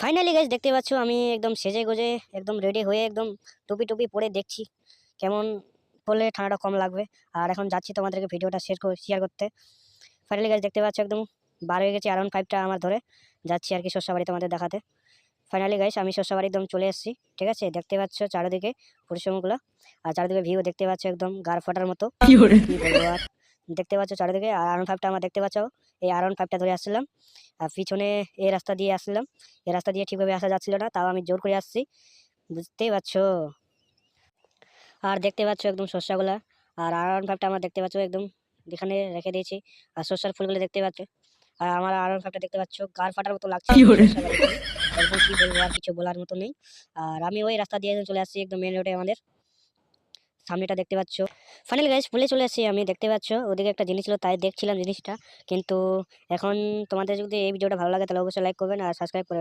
Finally guys দেখতে পাচ্ছ আমি একদম সেজে গোজে একদম রেডি হয়ে একদম টুপি টুপি পরে দেখছি কেমন করলে ঠান্ডাটা কম লাগবে। আর এখন যাচ্ছি তোমাদেরকে ভিডিওটা শেয়ার শেয়ার করতে। ফাইনালি গাইজ দেখতে পাচ্ছ একদম বার হয়ে গেছে আরাউন্ড ফাইভটা আমার ধরে। যাচ্ছি আর কি শস্যবাড়ি তোমাদের দেখাতে। ফাইনালি গাইস আমি শস্যবাড়ি একদম চলে এসেছি ঠিক আছে? দেখতে পাচ্ছ চারিদিকে পরিশ্রমগুলো। আর চারিদিকে ভিউ দেখতে পাচ্ছ একদম গার ফাটার মতো। দেখতে পাচ্ছ চারিদিকে আর আরন ফাইভটা আমার দেখতে পাচ্ছ। এই আরন ফাইভটা ধরে আসছিলাম আর পিছনে এই রাস্তা দিয়ে আসছিলাম। এই রাস্তা দিয়ে ঠিকভাবে আসা যাচ্ছিল না তাও আমি জোর করে আসছি। বুঝতেই পারছ? আর দেখতে পাচ্ছ একদম শস্যগুলা আর আরন ফাইভটা আমার দেখতে পাচ্ছ একদম এখানে রেখে দিয়েছি আর শস্যার ফুলগুলো দেখতে পাচ্ছ। আর আমার আরন ফাইভটা দেখতে পাচ্ছ গার ফাটার মতো লাগছে। কি বলব আর কিছু বলার মতো নেই। আর আমি ওই রাস্তা দিয়ে চলে আসছি একদম মেন রোডে আমাদের। সামনেটা দেখতে পাচ্ছ। ফাইনাল গাইজ ফুলে চলে আসছি আমি, দেখতে পাচ্ছ? ওদিকে একটা জিনিস ছিল, তাই দেখছিলাম জিনিসটা। কিন্তু এখন তোমাদের যদি এই ভিডিওটা ভালো লাগে, তাহলে অবশ্যই লাইক করবেন আর সাবস্ক্রাইব করবেন।